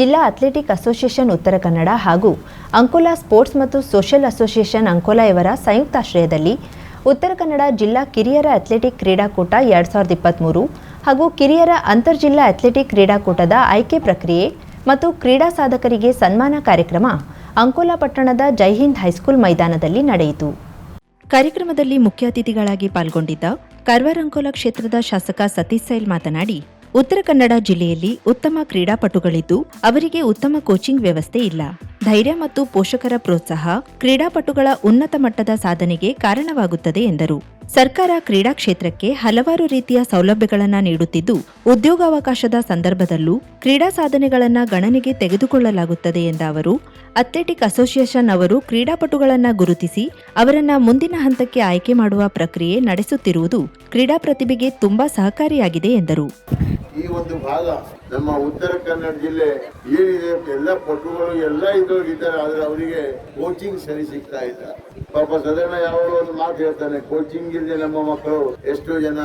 ಜಿಲ್ಲಾ athletic association Uttara Kannada ಹಾಗೂ Ankola sports ಮತ್ತು ಸೋಷಿಯಲ್ ಅಸೋಸಿಯೇಷನ್ ಅಂಕೋಲಾ ಇವರ ಸಂಯುಕ್ತಾಶ್ರಯದಲ್ಲಿ ಉತ್ತರ ಕನ್ನಡ ಜಿಲ್ಲಾ ಕಿರಿಯರ ಅಥ್ಲೆಟಿಕ್ ಕ್ರೀಡಾಕೂಟ ಎರಡ್ ಸಾವಿರದ ಇಪ್ಪತ್ತ್ಮೂರು ಹಾಗೂ ಕಿರಿಯರ ಅಂತರ್ಜಿಲ್ಲಾ ಅಥ್ಲೆಟಿಕ್ ಕ್ರೀಡಾಕೂಟದ ಆಯ್ಕೆ ಪ್ರಕ್ರಿಯೆ ಮತ್ತು ಕ್ರೀಡಾ ಸಾಧಕರಿಗೆ ಸನ್ಮಾನ ಕಾರ್ಯಕ್ರಮ ಅಂಕೋಲಾ ಪಟ್ಟಣದ ಜೈಹಿಂದ್ ಹೈಸ್ಕೂಲ್ ಮೈದಾನದಲ್ಲಿ ನಡೆಯಿತು. ಕಾರ್ಯಕ್ರಮದಲ್ಲಿ ಮುಖ್ಯ ಅತಿಥಿಗಳಾಗಿ ಪಾಲ್ಗೊಂಡಿದ್ದ ಕಾರವಾರ ಅಂಕೋಲಾ ಕ್ಷೇತ್ರದ ಶಾಸಕ ಸತೀಶ್ ಸೈಲ್ ಮಾತನಾಡಿ ಉತ್ತರ ಕನ್ನಡ ಜಿಲ್ಲೆಯಲ್ಲಿ ಉತ್ತಮ ಕ್ರೀಡಾಪಟುಗಳಿದ್ದು ಅವರಿಗೆ ಉತ್ತಮ ಕೋಚಿಂಗ್ ವ್ಯವಸ್ಥೆ ಇಲ್ಲ. ಧೈರ್ಯ ಮತ್ತು ಪೋಷಕರ ಪ್ರೋತ್ಸಾಹ ಕ್ರೀಡಾಪಟುಗಳ ಉನ್ನತ ಮಟ್ಟದ ಸಾಧನೆಗೆ ಕಾರಣವಾಗುತ್ತದೆ ಎಂದರು. ಸರ್ಕಾರ ಕ್ರೀಡಾ ಕ್ಷೇತ್ರಕ್ಕೆ ಹಲವಾರು ರೀತಿಯ ಸೌಲಭ್ಯಗಳನ್ನು ನೀಡುತ್ತಿದ್ದು, ಉದ್ಯೋಗಾವಕಾಶದ ಸಂದರ್ಭದಲ್ಲೂ ಕ್ರೀಡಾ ಸಾಧನೆಗಳನ್ನು ಗಣನೆಗೆ ತೆಗೆದುಕೊಳ್ಳಲಾಗುತ್ತದೆ ಎಂದ ಅವರು, ಅಥ್ಲೆಟಿಕ್ ಅಸೋಸಿಯೇಷನ್ ಅವರು ಕ್ರೀಡಾಪಟುಗಳನ್ನು ಗುರುತಿಸಿ, ಅವರನ್ನು ಮುಂದಿನ ಹಂತಕ್ಕೆ ಆಯ್ಕೆ ಮಾಡುವ ಪ್ರಕ್ರಿಯೆ ನಡೆಸುತ್ತಿರುವುದು ಕ್ರೀಡಾ ಪ್ರತಿಭೆಗೆ ತುಂಬಾ ಸಹಕಾರಿಯಾಗಿದೆ ಎಂದರು. ಈ ಒಂದು ಭಾಗ ನಮ್ಮ ಉತ್ತರ ಕನ್ನಡ ಜಿಲ್ಲೆ ಏನಿದೆ ಎಲ್ಲ ಪಟುಗಳು ಎಲ್ಲ ಇದ್ದೋಗಿದ್ದಾರೆ, ಆದ್ರೆ ಅವರಿಗೆ ಕೋಚಿಂಗ್ ಸರಿ ಸಿಗ್ತಾ ಇಲ್ಲ. ಪಾಪ ಸಾಧಾರಣ ಯಾವಾಗ ಒಂದು ಮಾತು ಹೇಳ್ತಾನೆ ಕೋಚಿಂಗ್ ಇಲ್ಲದೆ ನಮ್ಮ ಮಕ್ಕಳು ಎಷ್ಟೋ ಜನ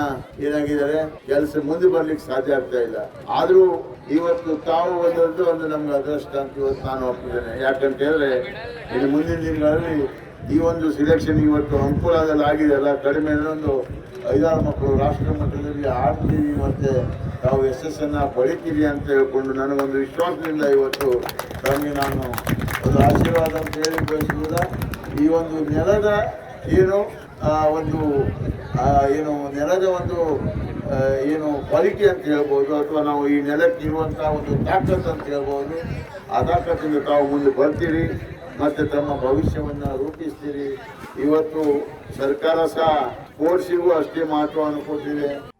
ಏನಾಗಿದ್ದಾರೆ, ಕೆಲಸ ಮುಂದೆ ಬರ್ಲಿಕ್ಕೆ ಸಾಧ್ಯ ಆಗ್ತಾ ಇಲ್ಲ. ಆದ್ರೂ ಇವತ್ತು ತಾವು ಬಂದದ್ದು ಒಂದು ನಮ್ಗೆ ಅದೃಷ್ಟ ಅಂತ ಇವತ್ತು ನಾನು ಒಪ್ಪಿದ್ದೇನೆ. ಯಾಕಂತ ಹೇಳಿದ್ರೆ, ಇನ್ನು ಮುಂದಿನ ದಿನಗಳಲ್ಲಿ ಈ ಒಂದು ಸಿಲೆಕ್ಷನ್ ಇವತ್ತು ಅನುಕೂಲದಲ್ಲಿ ಆಗಿದೆಯಲ್ಲ ಕಡಿಮೆ ಅಂದ್ರೆ ಒಂದು ಐದಾರು ಮಕ್ಕಳು ರಾಷ್ಟ್ರ ಮಟ್ಟದಲ್ಲಿ ಆಡ್ತೀವಿ ಮತ್ತೆ ನಾವು ಯಶಸ್ಸನ್ನು ಪಡಿತೀವಿ ಅಂತ ಹೇಳ್ಕೊಂಡು ನನಗೊಂದು ವಿಶ್ವಾಸದಿಂದ ಇವತ್ತು ತಮಗೆ ನಾನು ಒಂದು ಆಶೀರ್ವಾದ ಅಂತ ಹೇಳಿ ಬಯಸುವುದ? ಈ ಒಂದು ನೆಲದ ಏನು ಒಂದು ಏನು ನೆಲದ ಒಂದು ಏನು ಕ್ವಾಲಿಟಿ ಅಂತ ಹೇಳ್ಬೋದು ಅಥವಾ ನಾವು ಈ ನೆಲಕ್ಕೆ ಇರುವಂಥ ಒಂದು ತಾಕತ್ ಅಂತ ಹೇಳ್ಬೋದು. ಆ ತಾಕತ್ತಿಂದ ತಾವು ಮುಂದೆ ಬರ್ತೀರಿ, ಮತ್ತು ತಮ್ಮ ಭವಿಷ್ಯವನ್ನು ರೂಪಿಸ್ತೀರಿ. ಇವತ್ತು ಸರ್ಕಾರ ಸಹ ಅಷ್ಟೇ ಮಹತ್ವ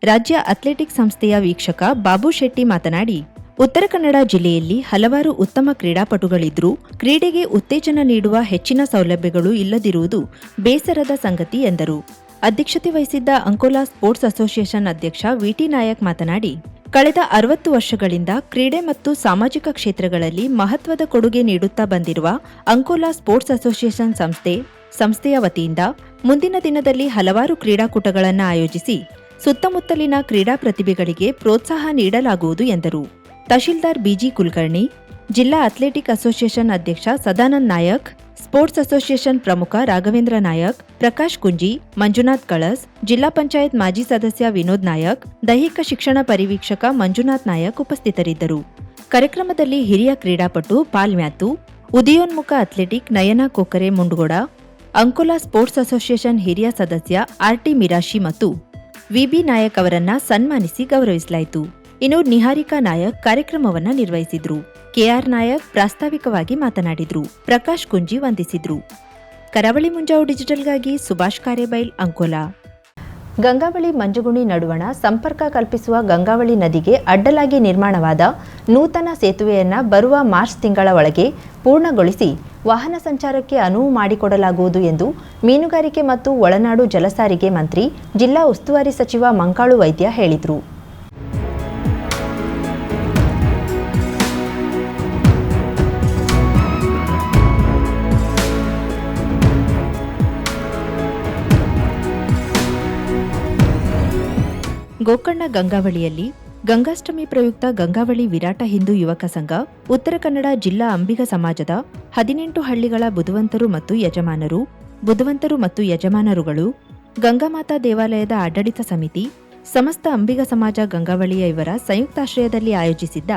ರಾಜ್ಯ ಅಥ್ಲೆಟಿಕ್ ಸಂಸ್ಥೆಯ ವೀಕ್ಷಕ ಬಾಬು ಶೆಟ್ಟಿ ಮಾತನಾಡಿ, ಉತ್ತರ ಕನ್ನಡ ಜಿಲ್ಲೆಯಲ್ಲಿ ಹಲವಾರು ಉತ್ತಮ ಕ್ರೀಡಾಪಟುಗಳಿದ್ರೂ ಕ್ರೀಡೆಗೆ ಉತ್ತೇಜನ ನೀಡುವ ಹೆಚ್ಚಿನ ಸೌಲಭ್ಯಗಳು ಇಲ್ಲದಿರುವುದು ಬೇಸರದ ಸಂಗತಿ ಎಂದರು. ಅಧ್ಯಕ್ಷತೆ ವಹಿಸಿದ್ದ ಅಂಕೋಲಾ ಸ್ಪೋರ್ಟ್ಸ್ ಅಸೋಸಿಯೇಷನ್ ಅಧ್ಯಕ್ಷ ವಿಟಿ ನಾಯಕ್ ಮಾತನಾಡಿ, ಕಳೆದ ಅರವತ್ತು ವರ್ಷಗಳಿಂದ ಕ್ರೀಡೆ ಮತ್ತು ಸಾಮಾಜಿಕ ಕ್ಷೇತ್ರಗಳಲ್ಲಿ ಮಹತ್ವದ ಕೊಡುಗೆ ನೀಡುತ್ತಾ ಬಂದಿರುವ ಅಂಕೋಲಾ ಸ್ಪೋರ್ಟ್ಸ್ ಅಸೋಸಿಯೇಷನ್ ಸಂಸ್ಥೆ, ಸಂಸ್ಥೆಯ ವತಿಯಿಂದ ಮುಂದಿನ ದಿನದಲ್ಲಿ ಹಲವಾರು ಕ್ರೀಡಾಕೂಟಗಳನ್ನು ಆಯೋಜಿಸಿ ಸುತ್ತಮುತ್ತಲಿನ ಕ್ರೀಡಾ ಪ್ರತಿಭೆಗಳಿಗೆ ಪ್ರೋತ್ಸಾಹ ನೀಡಲಾಗುವುದು ಎಂದರು. ತಹಶೀಲ್ದಾರ್ ಬಿಜಿ ಕುಲಕರ್ಣಿ, ಜಿಲ್ಲಾ ಅಥ್ಲೆಟಿಕ್ ಅಸೋಸಿಯೇಷನ್ ಅಧ್ಯಕ್ಷ ಸದಾನಂದ್ ನಾಯಕ್, ಸ್ಪೋರ್ಟ್ಸ್ ಅಸೋಸಿಯೇಷನ್ ಪ್ರಮುಖ ರಾಘವೇಂದ್ರ ನಾಯಕ್, ಪ್ರಕಾಶ್ ಕುಂಜಿ, ಮಂಜುನಾಥ್ ಕಳಸ್, ಜಿಲ್ಲಾ ಪಂಚಾಯತ್ ಮಾಜಿ ಸದಸ್ಯ ವಿನೋದ್ ನಾಯಕ್, ದೈಹಿಕ ಶಿಕ್ಷಣ ಪರಿವೀಕ್ಷಕ ಮಂಜುನಾಥ್ ನಾಯಕ್ ಉಪಸ್ಥಿತರಿದ್ದರು. ಕಾರ್ಯಕ್ರಮದಲ್ಲಿ ಹಿರಿಯ ಕ್ರೀಡಾಪಟು ಪಾಲ್ ಮ್ಯಾತು ಉದಯೋನ್ಮುಖ athletic Nayana Kokare Mundagod Ankola sports association ಹಿರಿಯ ಸದಸ್ಯ ಆರ್ಟಿ ಮಿರಾಶಿ ಮತ್ತು ವಿಬಿ ನಾಯಕ್ ಅವರನ್ನ ಸನ್ಮಾನಿಸಿ ಗೌರವಿಸಲಾಯಿತು. ಇನ್ನು ನಿಹಾರಿಕಾ ನಾಯಕ್ ಕಾರ್ಯಕ್ರಮವನ್ನ ನಿರ್ವಹಿಸಿದ್ರು. ಕೆಆರ್ ನಾಯಕ್ ಪ್ರಾಸ್ತಾವಿಕವಾಗಿ ಮಾತನಾಡಿದ್ರು. ಪ್ರಕಾಶ್ ಕುಂಜಿ ವಂದಿಸಿದ್ರು. ಕರಾವಳಿ ಮುಂಜಾವು ಡಿಜಿಟಲ್ಗಾಗಿ ಸುಭಾಷ್ ಕಾರೇಬೈಲ್ ಅಂಕೋಲಾ. ಗಂಗಾವಳಿ ಮಂಜುಗುಣಿ ನಡುವಣ ಸಂಪರ್ಕ ಕಲ್ಪಿಸುವ ಗಂಗಾವಳಿ ನದಿಗೆ ಅಡ್ಡಲಾಗಿ ನಿರ್ಮಾಣವಾದ ನೂತನ ಸೇತುವೆಯನ್ನ ಬರುವ ಮಾರ್ಚ್ ತಿಂಗಳ ಒಳಗೆ ಪೂರ್ಣಗೊಳಿಸಿ ವಾಹನ ಸಂಚಾರಕ್ಕೆ ಅನುವು ಮಾಡಿಕೊಡಲಾಗುವುದು ಎಂದು ಮೀನುಗಾರಿಕೆ ಮತ್ತು ಒಳನಾಡು ಜಲಸಾರಿಗೆ ಮಂತ್ರಿ, ಜಿಲ್ಲಾ ಉಸ್ತುವಾರಿ ಸಚಿವ ಮಂಕಾಳು ವೈದ್ಯ ಹೇಳಿದರು. ಗೋಕರ್ಣ ಗಂಗಾವಳಿಯಲ್ಲಿ ಗಂಗಾಷ್ಟಮಿ ಪ್ರಯುಕ್ತ ಗಂಗಾವಳಿ ವಿರಾಟ ಹಿಂದೂ ಯುವಕ ಸಂಘ, ಉತ್ತರ ಕನ್ನಡ ಜಿಲ್ಲಾ ಅಂಬಿಗ ಸಮಾಜದ ಹದಿನೆಂಟು ಹಳ್ಳಿಗಳ ಬುಧವಂತರು ಮತ್ತು ಯಜಮಾನರು, ಬುಧವಂತರು ಮತ್ತು ಯಜಮಾನರುಗಳು, ಗಂಗಾಮಾತಾ ದೇವಾಲಯದ ಆಡಳಿತ ಸಮಿತಿ, ಸಮಸ್ತ ಅಂಬಿಗ ಸಮಾಜ ಗಂಗಾವಳಿಯ ಇವರ ಸಂಯುಕ್ತಾಶ್ರಯದಲ್ಲಿ ಆಯೋಜಿಸಿದ್ದ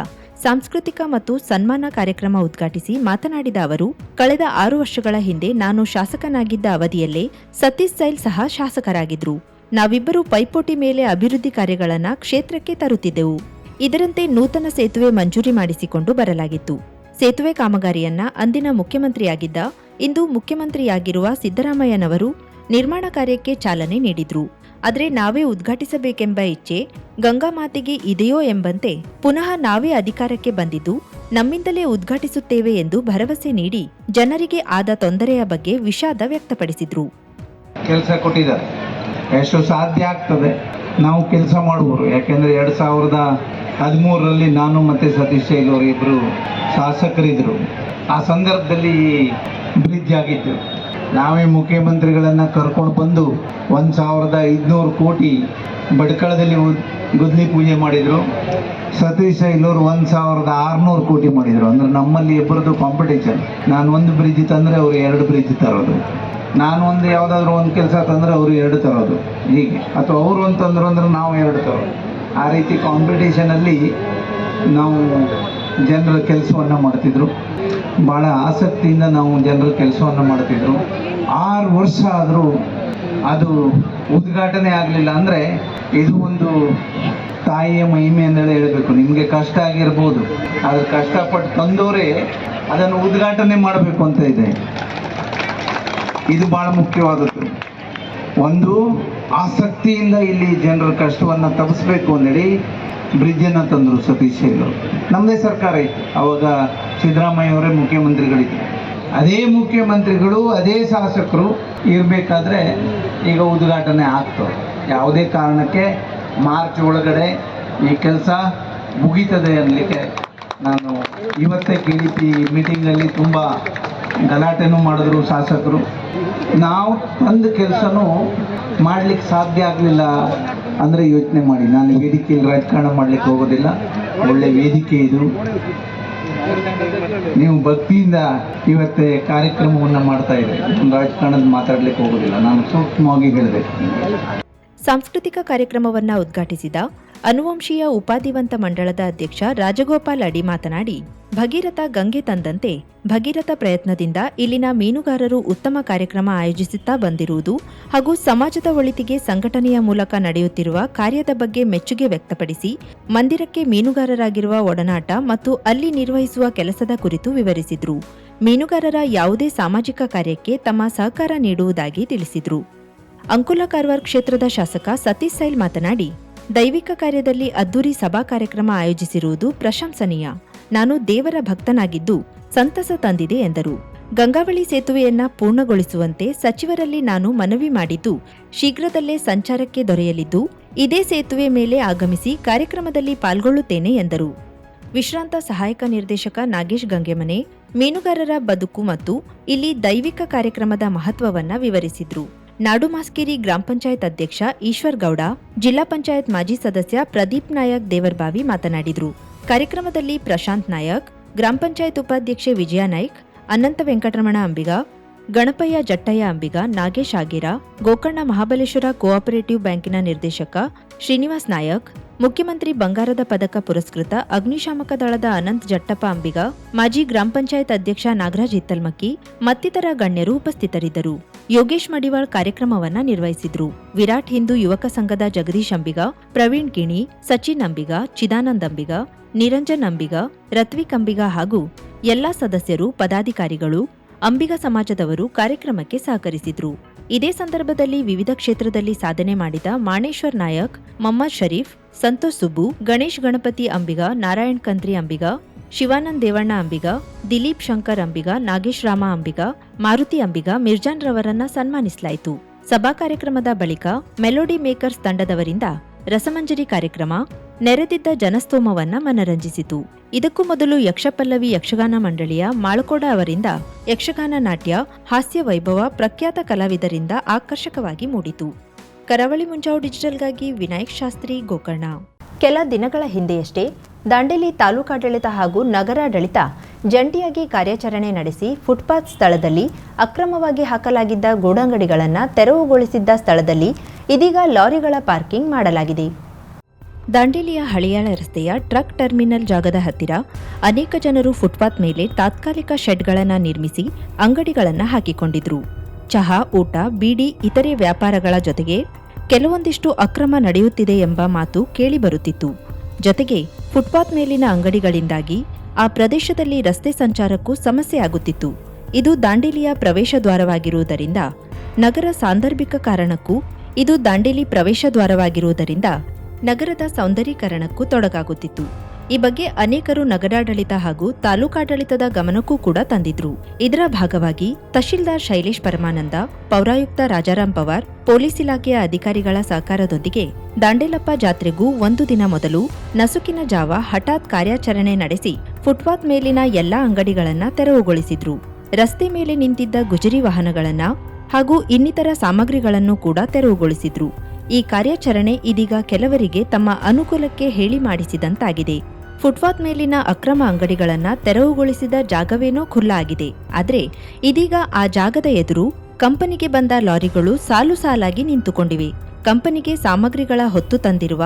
ಸಾಂಸ್ಕೃತಿಕ ಮತ್ತು ಸನ್ಮಾನ ಕಾರ್ಯಕ್ರಮ ಉದ್ಘಾಟಿಸಿ ಮಾತನಾಡಿದ ಅವರು, ಕಳೆದ ಆರು ವರ್ಷಗಳ ಹಿಂದೆ ನಾನು ಶಾಸಕನಾಗಿದ್ದ ಅವಧಿಯಲ್ಲೇ ಸತೀಶ್ ಸೈಲ್ ಸಹ ಶಾಸಕರಾಗಿದ್ರು. ನಾವಿಬ್ಬರು ಪೈಪೋಟಿ ಮೇಲೆ ಅಭಿವೃದ್ಧಿ ಕಾರ್ಯಗಳನ್ನು ಕ್ಷೇತ್ರಕ್ಕೆ ತರುತ್ತಿದ್ದೆವು. ಇದರಂತೆ ನೂತನ ಸೇತುವೆ ಮಂಜೂರಿ ಮಾಡಿಸಿಕೊಂಡು ಬರಲಾಗಿತ್ತು. ಸೇತುವೆ ಕಾಮಗಾರಿಯನ್ನ ಅಂದಿನ ಮುಖ್ಯಮಂತ್ರಿಯಾಗಿದ್ದ, ಇಂದು ಮುಖ್ಯಮಂತ್ರಿಯಾಗಿರುವ ಸಿದ್ದರಾಮಯ್ಯನವರು ನಿರ್ಮಾಣ ಕಾರ್ಯಕ್ಕೆ ಚಾಲನೆ ನೀಡಿದ್ರು. ಆದರೆ ನಾವೇ ಉದ್ಘಾಟಿಸಬೇಕೆಂಬ ಇಚ್ಛೆ ಗಂಗಾ ಮಾತೆಗೆ ಇದೆಯೋ ಎಂಬಂತೆ ಪುನಃ ನಾವೇ ಅಧಿಕಾರಕ್ಕೆ ಬಂದಿದ್ದು, ನಮ್ಮಿಂದಲೇ ಉದ್ಘಾಟಿಸುತ್ತೇವೆ ಎಂದು ಭರವಸೆ ನೀಡಿ ಜನರಿಗೆ ಆದ ತೊಂದರೆಯ ಬಗ್ಗೆ ವಿಷಾದ ವ್ಯಕ್ತಪಡಿಸಿದ್ರು. ಕೆಲಸ ಕೊಟ್ಟಿದ್ದಾರೆ. ಎಷ್ಟು ಸಾಧ್ಯ ಆಗ್ತದೆ. ನಾವು ಕೆಲಸ ಮಾಡುವರು ಯಾಕೆಂದರೆ ಎರಡು ಸಾವಿರದ ಹದಿಮೂರರಲ್ಲಿ ನಾನು ಮತ್ತು ಸತೀಶ್ ಅವರು ಇಬ್ಬರು ಶಾಸಕರಿದ್ದರು ಆ ಸಂದರ್ಭದಲ್ಲಿ ಬ್ರಿಡ್ಜ್ ಆಗಿತ್ತು. ನಾವೇ ಮುಖ್ಯಮಂತ್ರಿಗಳನ್ನು ಕರ್ಕೊಂಡು ಬಂದು ಒಂದು ಸಾವಿರದ ಐದುನೂರು ಕೋಟಿ ಬಡ್ಕಳದಲ್ಲಿ ಗುದ್ಲಿ ಪೂಜೆ ಮಾಡಿದರು. ಸತೀಶ್ ಐಲೂರು ಒಂದು ಸಾವಿರದ ಆರುನೂರು ಕೋಟಿ ಮಾಡಿದರು. ಅಂದ್ರೆ ನಮ್ಮಲ್ಲಿ ಇಬ್ಬರದ್ದು ಕಾಂಪಿಟೇಷನ್ ನಾನು ಒಂದು ಬ್ರಿಡ್ಜ್ ತಂದರೆ ಅವರು ಎರಡು ಬ್ರಿಡ್ಜ್ ತರೋದು. ನಾನು ಒಂದು ಯಾವುದಾದ್ರೂ ಒಂದು ಕೆಲಸ ತಂದರೆ ಅವರು ಎರಡು ತರೋದು. ಹೀಗೆ. ಅಥವಾ ಅವರು ಒಂದು ತಂದರು ಅಂದ್ರೆ ನಾವು ಎರಡು ತರೋದು. ಆ ರೀತಿ ಕಾಂಪಿಟೇಷನಲ್ಲಿ ನಾವು ಜನರ ಕೆಲಸವನ್ನು ಮಾಡ್ತಿದ್ರು. ಭಾಳ ಆಸಕ್ತಿಯಿಂದ ನಾವು ಜನರ ಕೆಲಸವನ್ನು ಮಾಡ್ತಿದ್ರು. ಆರು ವರ್ಷ ಆದರೂ ಅದು ಉದ್ಘಾಟನೆ ಆಗಲಿಲ್ಲ ಅಂದರೆ ಇದು ಒಂದು ತಾಯಿಯ ಮಹಿಮೆ ಅಂತೇಳಿ ಹೇಳಬೇಕು. ನಿಮಗೆ ಕಷ್ಟ ಆಗಿರ್ಬೋದು. ಆದರೆ ಕಷ್ಟಪಟ್ಟು ತಂದವರೇ ಅದನ್ನು ಉದ್ಘಾಟನೆ ಮಾಡಬೇಕು ಅಂತ ಇದೆ. ಇದು ಭಾಳ ಮುಖ್ಯವಾದದ್ದು. ಒಂದು, ಆಸಕ್ತಿಯಿಂದ ಇಲ್ಲಿ ಜನರ ಕಷ್ಟವನ್ನು ತಪ್ಪಿಸ್ಬೇಕು ಅಂದೇಳಿ ಬ್ರಿಡ್ಜನ್ನು ತಂದರು ಸತೀಶ್ ಅವರು ನಮ್ಮದೇ ಸರ್ಕಾರ ಇತ್ತು. ಅವಾಗ ಸಿದ್ದರಾಮಯ್ಯ ಅವರೇ ಮುಖ್ಯಮಂತ್ರಿಗಳಿದ್ದರು ಅದೇ ಮುಖ್ಯಮಂತ್ರಿಗಳು, ಅದೇ ಶಾಸಕರು ಇರಬೇಕಾದ್ರೆ ಈಗ ಉದ್ಘಾಟನೆ ಆಗ್ತವೆ ಯಾವುದೇ ಕಾರಣಕ್ಕೆ ಮಾರ್ಚ್ ಒಳಗಡೆ ಈ ಕೆಲಸ ಮುಗೀತದೆ ಅನ್ನಲಿಕ್ಕೆ ನಾನು ಇವತ್ತೇ ಕೆ ಡಿ ಪಿ ಮೀಟಿಂಗಲ್ಲಿ ತುಂಬ ಗಲಾಟೆನೂ ಮಾಡಿದ್ರು ಶಾಸಕರು. ನಾವು ತಂದ ಕೆಲಸನೂ ಮಾಡ್ಲಿಕ್ಕೆ ಸಾಧ್ಯ ಆಗಲಿಲ್ಲ ಅಂದರೆ ಯೋಚನೆ ಮಾಡಿ. ನಾನು ವೇದಿಕೆಯಲ್ಲಿ ರಾಜಕಾರಣ ಮಾಡಲಿಕ್ಕೆ ಹೋಗೋದಿಲ್ಲ. ಒಳ್ಳೆ ವೇದಿಕೆ ಇದು. ನೀವು ಭಕ್ತಿಯಿಂದ ಇವತ್ತೇ ಕಾರ್ಯಕ್ರಮವನ್ನು ಮಾಡ್ತಾ ಇದೆ ರಾಜಕಾರಣದ ಮಾತಾಡ್ಲಿಕ್ಕೆ ಹೋಗೋದಿಲ್ಲ. ನಾನು ಸೂಕ್ಷ್ಮವಾಗಿ ಹೇಳಿದೆ ಸಾಂಸ್ಕೃತಿಕ ಕಾರ್ಯಕ್ರಮವನ್ನ ಉದ್ಘಾಟಿಸಿದ ಅನುವಂಶೀಯ ಉಪಾಧಿವಂತ ಮಂಡಳದ ಅಧ್ಯಕ್ಷ ರಾಜಗೋಪಾಲ್ ಅಡಿ ಮಾತನಾಡಿ ಭಗೀರಥ ಗಂಗೆ ತಂದಂತೆ ಭಗೀರಥ ಪ್ರಯತ್ನದಿಂದ ಇಲ್ಲಿನ ಮೀನುಗಾರರು ಉತ್ತಮ ಕಾರ್ಯಕ್ರಮ ಆಯೋಜಿಸುತ್ತಾ ಬಂದಿರುವುದು ಹಾಗೂ ಸಮಾಜದ ಒಳಿತಿಗೆ ಸಂಘಟನೆಯ ಮೂಲಕ ನಡೆಯುತ್ತಿರುವ ಕಾರ್ಯದ ಬಗ್ಗೆ ಮೆಚ್ಚುಗೆ ವ್ಯಕ್ತಪಡಿಸಿ ಮಂದಿರಕ್ಕೆ ಮೀನುಗಾರರಾಗಿರುವ ಒಡನಾಟ ಮತ್ತು ಅಲ್ಲಿ ನಿರ್ವಹಿಸುವ ಕೆಲಸದ ಕುರಿತು ವಿವರಿಸಿದರು. ಮೀನುಗಾರರ ಯಾವುದೇ ಸಾಮಾಜಿಕ ಕಾರ್ಯಕ್ಕೆ ತಮ್ಮ ಸಹಕಾರ ನೀಡುವುದಾಗಿ ತಿಳಿಸಿದ್ರು. ಅಂಕುಲ ಕಾರವಾರ್ ಕ್ಷೇತ್ರದ ಶಾಸಕ ಸತೀಶ್ ಸೈಲ್ ಮಾತನಾಡಿ, ದೈವಿಕ ಕಾರ್ಯದಲ್ಲಿ ಅದ್ದೂರಿ ಸಭಾ ಕಾರ್ಯಕ್ರಮ ಆಯೋಜಿಸಿರುವುದು ಪ್ರಶಂಸನೀಯ. ನಾನು ದೇವರ ಭಕ್ತನಾಗಿದ್ದು ಸಂತಸ ತಂದಿದೆ ಎಂದರು. ಗಂಗಾವಳಿ ಸೇತುವೆಯನ್ನ ಪೂರ್ಣಗೊಳಿಸುವಂತೆ ಸಚಿವರಲ್ಲಿ ನಾನು ಮನವಿ ಮಾಡಿದ್ದು ಶೀಘ್ರದಲ್ಲೇ ಸಂಚಾರಕ್ಕೆ ದೊರೆಯಲಿದ್ದು ಇದೇ ಸೇತುವೆ ಮೇಲೆ ಆಗಮಿಸಿ ಕಾರ್ಯಕ್ರಮದಲ್ಲಿ ಪಾಲ್ಗೊಳ್ಳುತ್ತೇನೆ ಎಂದರು. ವಿಶ್ರಾಂತ ಸಹಾಯಕ ನಿರ್ದೇಶಕ ನಾಗೇಶ್ ಗಂಗೆಮನೆ, ಮೀನುಗಾರರ ಬದುಕು ಮತ್ತು ಇಲ್ಲಿ ದೈವಿಕ ಕಾರ್ಯಕ್ರಮದ ಮಹತ್ವವನ್ನ ವಿವರಿಸಿದ್ರು. ನಾಡುಮಾಸ್ಕೇರಿ ಗ್ರಾಮ ಪಂಚಾಯತ್ ಅಧ್ಯಕ್ಷ ಈಶ್ವರ್ ಗೌಡ, ಜಿಲ್ಲಾ ಪಂಚಾಯತ್ ಮಾಜಿ ಸದಸ್ಯ ಪ್ರದೀಪ್ ನಾಯಕ್ ದೇವರ್ಬಾವಿ ಮಾತನಾಡಿದರು. ಕಾರ್ಯಕ್ರಮದಲ್ಲಿ ಪ್ರಶಾಂತ್ ನಾಯಕ್, ಗ್ರಾಮ ಪಂಚಾಯತ್ ಉಪಾಧ್ಯಕ್ಷೆ ವಿಜಯ ನಾಯ್ಕ್, ಅನಂತ ವೆಂಕಟರಮಣ ಅಂಬಿಗ, ಗಣಪಯ್ಯ ಜಟ್ಟಯ್ಯ ಅಂಬಿಗ, ನಾಗೇಶ್ ಆಗಿರ, ಗೋಕರ್ಣ ಮಹಾಬಲೇಶ್ವರ ಕೋಆಪರೇಟಿವ್ ಬ್ಯಾಂಕಿನ ನಿರ್ದೇಶಕ ಶ್ರೀನಿವಾಸ್ ನಾಯಕ್, ಮುಖ್ಯಮಂತ್ರಿ ಬಂಗಾರದ ಪದಕ ಪುರಸ್ಕೃತ ಅಗ್ನಿಶಾಮಕ ದಳದ ಅನಂತ್ ಜಟ್ಟಪ್ಪ ಅಂಬಿಗ, ಮಾಜಿ ಗ್ರಾಮ ಪಂಚಾಯತ್ ಅಧ್ಯಕ್ಷ ನಾಗರಾಜ್ ಇತ್ತಲ್ಮಕ್ಕಿ ಮತ್ತಿತರ ಗಣ್ಯರು ಉಪಸ್ಥಿತರಿದ್ದರು. ಯೋಗೇಶ್ ಮಡಿವಾಳ್ ಕಾರ್ಯಕ್ರಮವನ್ನ ನಿರ್ವಹಿಸಿದ್ರು. ವಿರಾಟ್ ಹಿಂದೂ ಯುವಕ ಸಂಘದ ಜಗದೀಶ್ ಅಂಬಿಗ, ಪ್ರವೀಣ್ ಗಿಣಿ ಸಚಿನ್ ಅಂಬಿಗ, ಚಿದಾನಂದ್ ಅಂಬಿಗ ನಿರಂಜನ್ ಅಂಬಿಗ, ರತ್ವಿಕ್ ಅಂಬಿಗ ಹಾಗೂ ಎಲ್ಲಾ ಸದಸ್ಯರು, ಪದಾಧಿಕಾರಿಗಳು, ಅಂಬಿಗ ಸಮಾಜದವರು ಕಾರ್ಯಕ್ರಮಕ್ಕೆ ಸಹಕರಿಸಿದ್ರು. ಇದೇ ಸಂದರ್ಭದಲ್ಲಿ ವಿವಿಧ ಕ್ಷೇತ್ರದಲ್ಲಿ ಸಾಧನೆ ಮಾಡಿದ ಮಾಣೇಶ್ವರ್ ನಾಯಕ್ ಮಮ್ಮದ್ ಶರೀಫ್, ಸಂತೋಷ್ ಸುಬ್ಬು, ಗಣೇಶ್ ಗಣಪತಿ ಅಂಬಿಗ, ನಾರಾಯಣ್ ಕಂತ್ರಿ ಅಂಬಿಗ, ಶಿವಾನಂದ್ ದೇವಣ್ಣ ಅಂಬಿಗ, ದಿಲೀಪ್ ಶಂಕರ್ ಅಂಬಿಗ, ನಾಗೇಶ್ ರಾಮ ಅಂಬಿಗ, ಮಾರುತಿ ಅಂಬಿಗ, ಮಿರ್ಜಾನ್ ರವರನ್ನ ಸನ್ಮಾನಿಸಲಾಯಿತು. ಸಭಾ ಕಾರ್ಯಕ್ರಮದ ಬಳಿಕ ಮೆಲೋಡಿ ಮೇಕರ್ಸ್ ತಂಡದವರಿಂದ ರಸಮಂಜರಿ ಕಾರ್ಯಕ್ರಮ ನೆರೆದಿದ್ದ ಜನಸ್ತೋಮವನ್ನ ಮನರಂಜಿಸಿತು. ಇದಕ್ಕೂ ಮೊದಲು ಯಕ್ಷಪಲ್ಲವಿ ಯಕ್ಷಗಾನ ಮಂಡಳಿಯ ಮಾಳಕೋಡ ಅವರಿಂದ ಯಕ್ಷಗಾನ ನಾಟ್ಯ, ಹಾಸ್ಯ ವೈಭವ, ಪ್ರಖ್ಯಾತ ಕಲಾವಿದರಿಂದ ಆಕರ್ಷಕವಾಗಿ ಮೂಡಿತು. ಕರಾವಳಿ ಮುಂಜಾವು ಡಿಜಿಟಲ್ಗಾಗಿ ವಿನಾಯಕ್ ಶಾಸ್ತ್ರಿ, ಗೋಕರ್ಣ. ಕೆಲ ದಿನಗಳ ಹಿಂದೆಯಷ್ಟೇ ದಾಂಡೇಲಿ ತಾಲೂಕಾಡಳಿತ ಹಾಗೂ ನಗರಾಡಳಿತ ಜಂಟಿಯಾಗಿ ಕಾರ್ಯಾಚರಣೆ ನಡೆಸಿ ಫುಟ್ಪಾತ್ ಸ್ಥಳದಲ್ಲಿ ಅಕ್ರಮವಾಗಿ ಹಾಕಲಾಗಿದ್ದ ಗೂಡಂಗಡಿಗಳನ್ನು ತೆರವುಗೊಳಿಸಿದ್ದ ಸ್ಥಳದಲ್ಲಿ ಇದೀಗ ಲಾರಿಗಳ ಪಾರ್ಕಿಂಗ್ ಮಾಡಲಾಗಿದೆ. ದಾಂಡೇಲಿಯ ಹಳಿಯಾಳ ರಸ್ತೆಯ ಟ್ರಕ್ ಟರ್ಮಿನಲ್ ಜಾಗದ ಹತ್ತಿರ ಅನೇಕ ಜನರು ಫುಟ್ಪಾತ್ ಮೇಲೆ ತಾತ್ಕಾಲಿಕ ಶೆಡ್ಗಳನ್ನು ನಿರ್ಮಿಸಿ ಅಂಗಡಿಗಳನ್ನು ಹಾಕಿಕೊಂಡಿದ್ರು. ಚಹಾ, ಊಟ, ಬೀಡಿ, ಇತರೆ ವ್ಯಾಪಾರಗಳ ಜೊತೆಗೆ ಕೆಲವೊಂದಿಷ್ಟು ಅಕ್ರಮ ನಡೆಯುತ್ತಿದೆ ಎಂಬ ಮಾತು ಕೇಳಿಬರುತ್ತಿತ್ತು ಜೊತೆಗೆ ಫುಟ್ಪಾತ್ ಮೇಲಿನ ಅಂಗಡಿಗಳಿಂದಾಗಿ ಆ ಪ್ರದೇಶದಲ್ಲಿ ರಸ್ತೆ ಸಂಚಾರಕ್ಕೂ ಸಮಸ್ಯೆ ಆಗುತ್ತಿತ್ತು. ಇದು ದಾಂಡೇಲಿಯ ಪ್ರವೇಶ ದ್ವಾರವಾಗಿರುವುದರಿಂದ, ನಗರ ಸಾಂದರ್ಭಿಕ ಕಾರಣಕ್ಕೂ ಇದು ದಾಂಡೇಲಿ ಪ್ರವೇಶ ದ್ವಾರವಾಗಿರುವುದರಿಂದ ನಗರದ ಸೌಂದರೀಕರಣಕ್ಕೂ ತೊಡಗಾಗುತ್ತಿತ್ತು. ಈ ಬಗ್ಗೆ ಅನೇಕರು ನಗರಾಡಳಿತ ಹಾಗೂ ತಾಲೂಕಾಡಳಿತದ ಗಮನಕ್ಕೂ ಕೂಡ ತಂದಿದ್ರು. ಇದರ ಭಾಗವಾಗಿ ತಹಶೀಲ್ದಾರ್ ಶೈಲೇಶ್ ಪರಮಾನಂದ, ಪೌರಾಯುಕ್ತ ರಾಜಾರಾಮ್ ಪವಾರ್, ಪೊಲೀಸ್ ಇಲಾಖೆಯ ಅಧಿಕಾರಿಗಳ ಸಹಕಾರದೊಂದಿಗೆ ದಾಂಡೇಲಪ್ಪ ಜಾತ್ರೆಗೂ ಒಂದು ದಿನ ಮೊದಲು ನಸುಕಿನ ಜಾವ ಹಠಾತ್ ಕಾರ್ಯಾಚರಣೆ ನಡೆಸಿ ಫುಟ್ಪಾತ್ ಮೇಲಿನ ಎಲ್ಲಾ ಅಂಗಡಿಗಳನ್ನ ತೆರವುಗೊಳಿಸಿದ್ರು. ರಸ್ತೆ ಮೇಲೆ ನಿಂತಿದ್ದ ಗುಜರಿ ವಾಹನಗಳನ್ನ ಹಾಗೂ ಇನ್ನಿತರ ಸಾಮಗ್ರಿಗಳನ್ನು ಕೂಡ ತೆರವುಗೊಳಿಸಿದ್ರು. ಈ ಕಾರ್ಯಾಚರಣೆ ಇದೀಗ ಕೆಲವರಿಗೆ ತಮ್ಮ ಅನುಕೂಲಕ್ಕೆ ಹೇಳಿ ಮಾಡಿಸಿದಂತಾಗಿದೆ. ಫುಟ್ಪಾತ್ ಮೇಲಿನ ಅಕ್ರಮ ಅಂಗಡಿಗಳನ್ನ ತೆರವುಗೊಳಿಸಿದ ಜಾಗವೇನೋ ಖುಲ್ಲಾಗಿದೆ. ಆದರೆ ಇದೀಗ ಆ ಜಾಗದ ಎದುರು ಕಂಪನಿಗೆ ಬಂದ ಲಾರಿಗಳು ಸಾಲು ಸಾಲಾಗಿ ನಿಂತುಕೊಂಡಿವೆ. ಕಂಪನಿಗೆ ಸಾಮಗ್ರಿಗಳ ಹೊತ್ತು ತಂದಿರುವ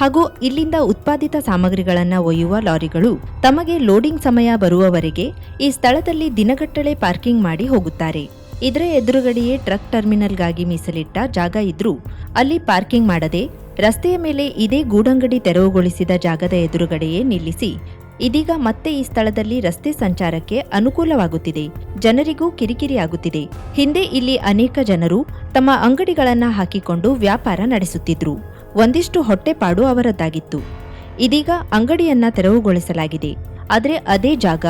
ಹಾಗೂ ಇಲ್ಲಿಂದ ಉತ್ಪಾದಿತ ಸಾಮಗ್ರಿಗಳನ್ನು ಒಯ್ಯುವ ಲಾರಿಗಳು ತಮಗೆ ಲೋಡಿಂಗ್ ಸಮಯ ಬರುವವರೆಗೆ ಈ ಸ್ಥಳದಲ್ಲಿ ದಿನಗಟ್ಟಲೆ ಪಾರ್ಕಿಂಗ್ ಮಾಡಿ ಹೋಗುತ್ತಾರೆ. ಇದರ ಎದುರುಗಡೆಯೇ ಟ್ರಕ್ ಟರ್ಮಿನಲ್ಗಾಗಿ ಮೀಸಲಿಟ್ಟ ಜಾಗ ಇದ್ರೂ ಅಲ್ಲಿ ಪಾರ್ಕಿಂಗ್ ಮಾಡದೆ ರಸ್ತೆಯ ಮೇಲೆ ಇದೇ ಗೂಡಂಗಡಿ ತೆರವುಗೊಳಿಸಿದ ಜಾಗದ ಎದುರುಗಡೆಯೇ ನಿಲ್ಲಿಸಿ ಇದೀಗ ಮತ್ತೆ ಈ ಸ್ಥಳದಲ್ಲಿ ರಸ್ತೆ ಸಂಚಾರಕ್ಕೆ ಅನುಕೂಲವಾಗುತ್ತಿದೆ. ಜನರಿಗೂ ಕಿರಿಕಿರಿಯಾಗುತ್ತಿದೆ ಹಿಂದೆ ಇಲ್ಲಿ ಅನೇಕ ಜನರು ತಮ್ಮ ಅಂಗಡಿಗಳನ್ನು ಹಾಕಿಕೊಂಡು ವ್ಯಾಪಾರ ನಡೆಸುತ್ತಿದ್ರು. ಒಂದಿಷ್ಟು ಹೊಟ್ಟೆಪಾಡು ಅವರದ್ದಾಗಿತ್ತು. ಇದೀಗ ಅಂಗಡಿಯನ್ನ ತೆರವುಗೊಳಿಸಲಾಗಿದೆ. ಆದರೆ ಅದೇ ಜಾಗ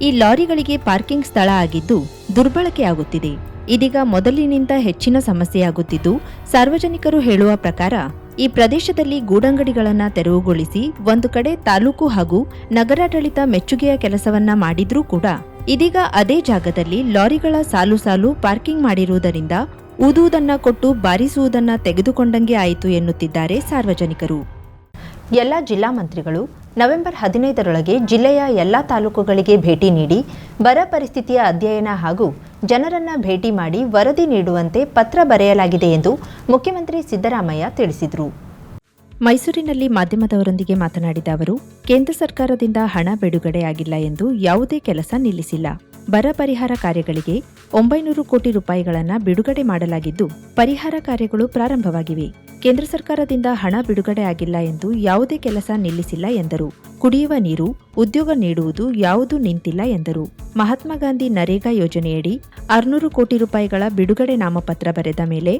ಈ ಲಾರಿಗಳಿಗೆ ಪಾರ್ಕಿಂಗ್ ಸ್ಥಳ ಆಗಿದ್ದು ದುರ್ಬಳಕೆಯಾಗುತ್ತಿದೆ ಇದೀಗ ಮೊದಲಿನಿಂದ ಹೆಚ್ಚಿನ ಸಮಸ್ಯೆಯಾಗುತ್ತಿದ್ದು ಸಾರ್ವಜನಿಕರು ಹೇಳುವ ಪ್ರಕಾರ ಈ ಪ್ರದೇಶದಲ್ಲಿ ಗೂಡಂಗಡಿಗಳನ್ನು ತೆರವುಗೊಳಿಸಿ ಒಂದು ಕಡೆ ತಾಲೂಕು ಹಾಗೂ ನಗರಾಡಳಿತ ಮೆಚ್ಚುಗೆಯ ಕೆಲಸವನ್ನ ಮಾಡಿದ್ರೂ ಕೂಡ ಇದೀಗ ಅದೇ ಜಾಗದಲ್ಲಿ ಲಾರಿಗಳ ಸಾಲು ಸಾಲು ಪಾರ್ಕಿಂಗ್ ಮಾಡಿರುವುದರಿಂದ ಊದುವುದನ್ನ ಕೊಟ್ಟು ಬಾರಿಸುವುದನ್ನ ತೆಗೆದುಕೊಂಡಂಗೆ ಆಯಿತು ಎನ್ನುತ್ತಿದ್ದಾರೆ ಸಾರ್ವಜನಿಕರು. ಎಲ್ಲ ಜಿಲ್ಲಾ ಮಂತ್ರಿಗಳು ನವೆಂಬರ್ ಹದಿನೈದರೊಳಗೆ ಜಿಲ್ಲೆಯ ಎಲ್ಲ ತಾಲೂಕುಗಳಿಗೆ ಭೇಟಿ ನೀಡಿ ಬರ ಪರಿಸ್ಥಿತಿಯ ಅಧ್ಯಯನ ಹಾಗೂ ಜನರನ್ನ ಭೇಟಿ ಮಾಡಿ ವರದಿ ನೀಡುವಂತೆ ಪತ್ರ ಬರೆಯಲಾಗಿದೆ ಎಂದು ಮುಖ್ಯಮಂತ್ರಿ ಸಿದ್ದರಾಮಯ್ಯ ತಿಳಿಸಿದರು. ಮೈಸೂರಿನಲ್ಲಿ ಮಾಧ್ಯಮದವರೊಂದಿಗೆ ಮಾತನಾಡಿದ ಅವರು, ಕೇಂದ್ರ ಸರ್ಕಾರದಿಂದ ಹಣ ಬಿಡುಗಡೆಯಾಗಿಲ್ಲ ಎಂದು ಯಾವುದೇ ಕೆಲಸ ನಿಲ್ಲಿಸಿಲ್ಲ. ಬರ ಪರಿಹಾರ ಕಾರ್ಯಗಳಿಗೆ ಒಂಬೈನೂರು ಕೋಟಿ ರೂಪಾಯಿಗಳನ್ನು ಬಿಡುಗಡೆ ಮಾಡಲಾಗಿದ್ದು, ಪರಿಹಾರ ಕಾರ್ಯಗಳು ಪ್ರಾರಂಭವಾಗಿವೆ. ಕೇಂದ್ರ ಸರ್ಕಾರದಿಂದ ಹಣ ಬಿಡುಗಡೆ ಆಗಿಲ್ಲ ಎಂದು ಯಾವುದೇ ಕೆಲಸ ನಿಲ್ಲಿಸಿಲ್ಲ ಎಂದರು. ಕುಡಿಯುವ ನೀರು, ಉದ್ಯೋಗ ನೀಡುವುದು ಯಾವುದೂ ನಿಂತಿಲ್ಲ ಎಂದರು. ಮಹಾತ್ಮ ಗಾಂಧಿ ನರೇಗಾ ಯೋಜನೆಯಡಿ ಆರುನೂರು ಕೋಟಿ ರೂಪಾಯಿಗಳ ಬಿಡುಗಡೆ ನಾಮಪತ್ರ ಬರೆದ ಮೇಲೆ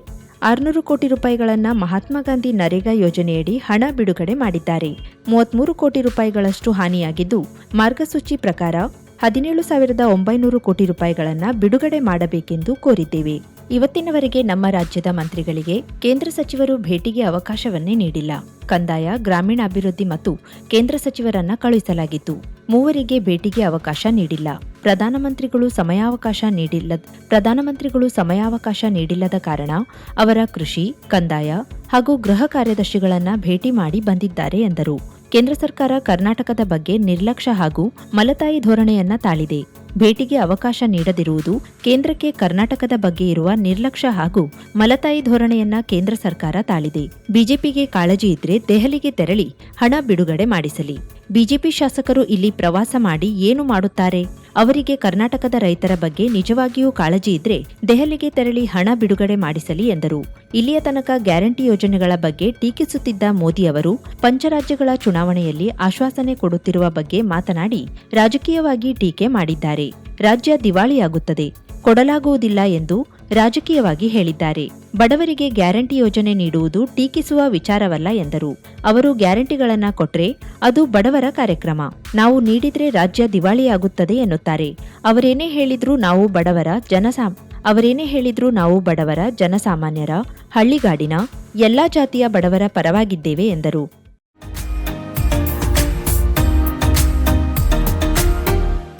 ಆರುನೂರು ಕೋಟಿ ರೂಪಾಯಿಗಳನ್ನು ಮಹಾತ್ಮ ಗಾಂಧಿ ನರೇಗಾ ಯೋಜನೆಯಡಿ ಹಣ ಬಿಡುಗಡೆ ಮಾಡಿದ್ದಾರೆ. ಮೂವತ್ಮೂರು ಕೋಟಿ ರೂಪಾಯಿಗಳಷ್ಟು ಹಾನಿಯಾಗಿದ್ದು, ಮಾರ್ಗಸೂಚಿ ಪ್ರಕಾರ ಹದಿನೇಳು ಸಾವಿರದ ಒಂಬೈನೂರು ಕೋಟಿ ರೂಪಾಯಿಗಳನ್ನು ಬಿಡುಗಡೆ ಮಾಡಬೇಕೆಂದು ಕೋರಿದ್ದೇವೆ. ಇವತ್ತಿನವರೆಗೆ ನಮ್ಮ ರಾಜ್ಯದ ಮಂತ್ರಿಗಳಿಗೆ ಕೇಂದ್ರ ಸಚಿವರು ಭೇಟಿಗೆ ಅವಕಾಶವನ್ನೇ ನೀಡಿಲ್ಲ. ಕಂದಾಯ ಗ್ರಾಮೀಣಾಭಿವೃದ್ಧಿ ಮತ್ತು ಕೇಂದ್ರ ಸಚಿವರನ್ನ ಕಳುಹಿಸಲಾಗಿತ್ತು. ಮೂವರಿಗೆ ಭೇಟಿಗೆ ಅವಕಾಶ ನೀಡಿಲ್ಲ. ಪ್ರಧಾನಮಂತ್ರಿಗಳು ಸಮಯಾವಕಾಶ ನೀಡಿಲ್ಲ, ಪ್ರಧಾನಮಂತ್ರಿಗಳು ಸಮಯಾವಕಾಶ ನೀಡಿಲ್ಲದ ಕಾರಣ ಅವರ ಕೃಷಿ, ಕಂದಾಯ ಹಾಗೂ ಗೃಹ ಕಾರ್ಯದರ್ಶಿಗಳನ್ನ ಭೇಟಿ ಮಾಡಿ ಬಂದಿದ್ದಾರೆ ಎಂದರು. ಕೇಂದ್ರ ಸರ್ಕಾರ ಕರ್ನಾಟಕದ ಬಗ್ಗೆ ನಿರ್ಲಕ್ಷ್ಯ ಹಾಗೂ ಮಲತಾಯಿ ಧೋರಣೆಯನ್ನ ತಾಳಿದೆ. ಭೇಟಿಗೆ ಅವಕಾಶ ನೀಡದಿರುವುದು ಕೇಂದ್ರಕ್ಕೆ ಕರ್ನಾಟಕದ ಬಗ್ಗೆ ಇರುವ ನಿರ್ಲಕ್ಷ್ಯ ಹಾಗೂ ಮಲತಾಯಿ ಧೋರಣೆಯನ್ನ ಕೇಂದ್ರ ಸರ್ಕಾರ ತಾಳಿದೆ. ಬಿಜೆಪಿಗೆ ಕಾಳಜಿ ಇದ್ರೆ ದೆಹಲಿಗೆ ತೆರಳಿ ಹಣ ಬಿಡುಗಡೆ ಮಾಡಿಸಲಿ. ಬಿಜೆಪಿ ಶಾಸಕರು ಇಲ್ಲಿ ಪ್ರವಾಸ ಮಾಡಿ ಏನು ಮಾಡುತ್ತಾರೆ? ಅವರಿಗೆ ಕರ್ನಾಟಕದ ರೈತರ ಬಗ್ಗೆ ನಿಜವಾಗಿಯೂ ಕಾಳಜಿ ಇದ್ರೆ ದೆಹಲಿಗೆ ತೆರಳಿ ಹಣ ಬಿಡುಗಡೆ ಮಾಡಿಸಲಿ ಎಂದರು. ಇಲ್ಲಿಯ ತನಕ ಗ್ಯಾರಂಟಿ ಯೋಜನೆಗಳ ಬಗ್ಗೆ ಟೀಕಿಸುತ್ತಿದ್ದ ಮೋದಿ ಅವರು, ಪಂಚರಾಜ್ಯಗಳ ಚುನಾವಣೆಯಲ್ಲಿ ಆಶ್ವಾಸನೆ ಕೊಡುತ್ತಿರುವ ಬಗ್ಗೆ ಮಾತನಾಡಿ ರಾಜಕೀಯವಾಗಿ ಟೀಕೆ ಮಾಡಿದ್ದಾರೆ. ರಾಜ್ಯ ದಿವಾಳಿಯಾಗುತ್ತದೆ. ಕೊಡಲಾಗುವುದಿಲ್ಲ ಎಂದು ರಾಜಕೀಯವಾಗಿ ಹೇಳಿದ್ದಾರೆ. ಬಡವರಿಗೆ ಗ್ಯಾರಂಟಿ ಯೋಜನೆ ನೀಡುವುದು ಟೀಕಿಸುವ ವಿಚಾರವಲ್ಲ ಎಂದರು. ಅವರು ಗ್ಯಾರಂಟಿಗಳನ್ನ ಕೊಟ್ರೆ ಅದು ಬಡವರ ಕಾರ್ಯಕ್ರಮ. ನಾವು ನೀಡಿದ್ರೆ ರಾಜ್ಯ ದಿವಾಳಿಯಾಗುತ್ತದೆ ಎನ್ನುತ್ತಾರೆ. ಅವರೇನೇ ಹೇಳಿದ್ರೂ ನಾವು ಬಡವರ ಜನಸಾಮ, ಅವರೇನೇ ಹೇಳಿದ್ರೂ ನಾವು ಬಡವರ ಜನಸಾಮಾನ್ಯರ ಹಳ್ಳಿಗಾಡಿನ ಎಲ್ಲಾ ಜಾತಿಯ ಬಡವರ ಪರವಾಗಿದ್ದೇವೆ ಎಂದರು.